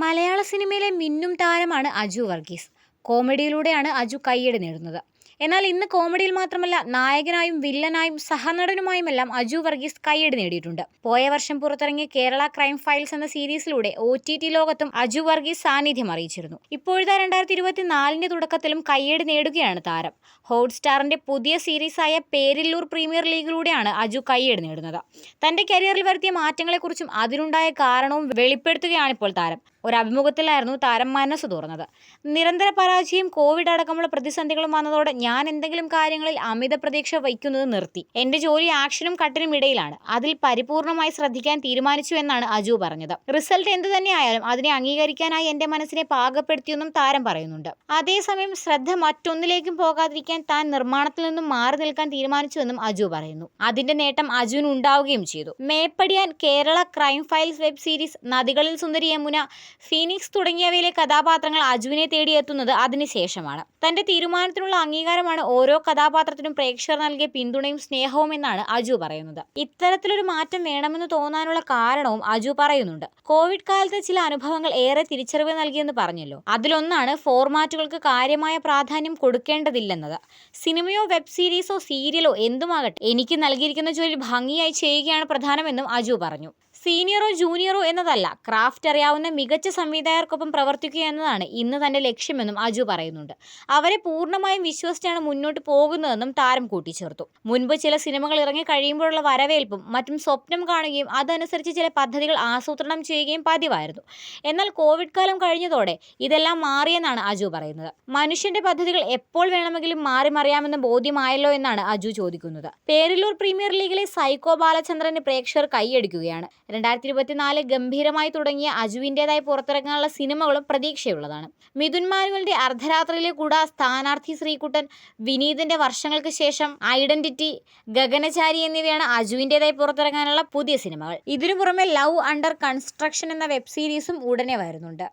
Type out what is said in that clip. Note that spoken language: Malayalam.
മലയാള സിനിമയിലെ മിന്നും താരമാണ് അജു വർഗീസ്. കോമഡിയിലൂടെയാണ് അജു കയ്യടി നേടുന്നത്. എന്നാൽ ഇന്ന് കോമഡിയിൽ മാത്രമല്ല നായകനായും വില്ലനായും സഹനടനുമായുമെല്ലാം അജു വർഗീസ് കയ്യടി നേടിയിട്ടുണ്ട്. പോയ വർഷം പുറത്തിറങ്ങിയ കേരള ക്രൈം ഫയൽസ് എന്ന സീരീസിലൂടെ ഒ ടി ടി ലോകത്തും അജു വർഗീസ് സാന്നിധ്യം അറിയിച്ചിരുന്നു. ഇപ്പോഴത്തെ രണ്ടായിരത്തി ഇരുപത്തിനാലിന്റെ തുടക്കത്തിലും കയ്യടി നേടുകയാണ് താരം. ഹോട്ട്സ്റ്റാറിന്റെ പുതിയ സീരീസായ പേരില്ലൂർ പ്രീമിയർ ലീഗിലൂടെയാണ് അജു കയ്യടി നേടുന്നത്. തന്റെ കരിയറിൽ വരുത്തിയ മാറ്റങ്ങളെക്കുറിച്ചും അതിനുണ്ടായ കാരണവും വെളിപ്പെടുത്തുകയാണിപ്പോൾ താരം. ഒരു അഭിമുഖത്തിലായിരുന്നു താരം മനസ്സ് തുറന്നത്. നിരന്തര പരാജയം കോവിഡ് അടക്കമുള്ള പ്രതിസന്ധികളും വന്നതോടെ ഞാൻ എന്തെങ്കിലും കാര്യങ്ങളിൽ അമിത പ്രതീക്ഷ വയ്ക്കുന്നത് നിർത്തി. എന്റെ ജോലി ആക്ഷനും കട്ടിനും ഇടയിലാണ്. അതിൽ പരിപൂർണമായി ശ്രദ്ധിക്കാൻ തീരുമാനിച്ചു എന്നാണ് അജു പറഞ്ഞത്. റിസൾട്ട് എന്തു തന്നെയായാലും അതിനെ അംഗീകരിക്കാനായി എന്റെ മനസ്സിനെ പാകപ്പെടുത്തിയെന്നും താരം പറയുന്നുണ്ട്. അതേസമയം ശ്രദ്ധ മറ്റൊന്നിലേക്കും പോകാതിരിക്കാൻ താൻ നിർമ്മാണത്തിൽ നിന്നും മാറി നിൽക്കാൻ തീരുമാനിച്ചുവെന്നും അജു പറയുന്നു. അതിന്റെ നേട്ടം അജുവിന് ഉണ്ടാവുകയും ചെയ്തു. Meppadiyan Kerala crime files web series Nadikalil Sundari Yamuna Phoenix തുടങ്ങിയവയിലെ കഥാപാത്രങ്ങൾ അജുവിനെ തേടിയെത്തുന്നത് അതിനുശേഷമാണ് തന്റെ തീരുമാനത്തിനുള്ള അംഗീകാരമാണ് ഓരോ കഥാപാത്രത്തിനും പ്രേക്ഷകർ നൽകിയ പിന്തുണയും സ്നേഹവും എന്നാണ് അജു പറയുന്നത്. ഇത്തരത്തിലൊരു മാറ്റം വേണമെന്ന് തോന്നാനുള്ള കാരണവും അജു പറയുന്നുണ്ട്. കോവിഡ് കാലത്തെ ചില അനുഭവങ്ങൾ ഏറെ തിരിച്ചറിവ് നൽകിയെന്ന് പറഞ്ഞല്ലോ. അതിലൊന്നാണ് ഫോർമാറ്റുകൾക്ക് കാര്യമായ പ്രാധാന്യം കൊടുക്കേണ്ടതില്ലെന്നത്. സിനിമയോ വെബ് സീരീസോ സീരിയലോ എന്തുമാകട്ടെ എനിക്ക് നൽകിയിരിക്കുന്ന ജോലി ഭംഗിയായി ചെയ്യുകയാണ് പ്രധാനമെന്നും അജു പറഞ്ഞു. സീനിയറോ ജൂനിയറോ എന്നതല്ല. ക്രാഫ്റ്റ് അറിയാവുന്ന മികച്ച സംവിധായകർക്കൊപ്പം പ്രവർത്തിക്കുക എന്നതാണ് ഇന്ന് തന്റെ ലക്ഷ്യമെന്നും അജു പറയുന്നുണ്ട്. അവരെ പൂർണമായും വിശ്വസിച്ചാണ് മുന്നോട്ട് പോകുന്നതെന്നും താരം കൂട്ടിച്ചേർത്തു. മുൻപ് ചില സിനിമകൾ ഇറങ്ങി കഴിയുമ്പോഴുള്ള വരവേൽപ്പും മറ്റും സ്വപ്നം കാണുകയും അതനുസരിച്ച് ചില പദ്ധതികൾ ആസൂത്രണം ചെയ്യുകയും പതിവായിരുന്നു. എന്നാൽ കോവിഡ് കാലം കഴിഞ്ഞതോടെ ഇതെല്ലാം മാറിയെന്നാണ് അജു പറയുന്നത്. മനുഷ്യന്റെ പദ്ധതികൾ എപ്പോൾ വേണമെങ്കിലും മാറി മറിയാമെന്ന് ബോധ്യമായല്ലോ എന്നാണ് അജു ചോദിക്കുന്നത്. പേരിലൂർ പ്രീമിയർ ലീഗിലെ സൈക്കോ ബാലചന്ദ്രന് പ്രേക്ഷകർ കൈയടിക്കുകയാണ്. രണ്ടായിരത്തി ഇരുപത്തിനാല് ഗംഭീരമായി തുടങ്ങിയ അജുവിന്റെതായി പുറത്തിറങ്ങാനുള്ള സിനിമകളും പ്രതീക്ഷയുള്ളതാണ്. മിഥുൻ മാനുവലിന്റെ അർദ്ധരാത്രിയിലെ കൂടാ സ്ഥാനാർത്ഥി ശ്രീകുട്ടൻ വിനീതിന്റെ വർഷങ്ങൾക്ക് ശേഷം ഐഡന്റിറ്റി ഗഗനചാരി എന്നിവയാണ് അജുവിന്റെതായി പുറത്തിറങ്ങാനുള്ള പുതിയ സിനിമകൾ. ഇതിനു പുറമെ ലവ് അണ്ടർ കൺസ്ട്രക്ഷൻ എന്ന വെബ് സീരീസും ഉടനെ വരുന്നുണ്ട്.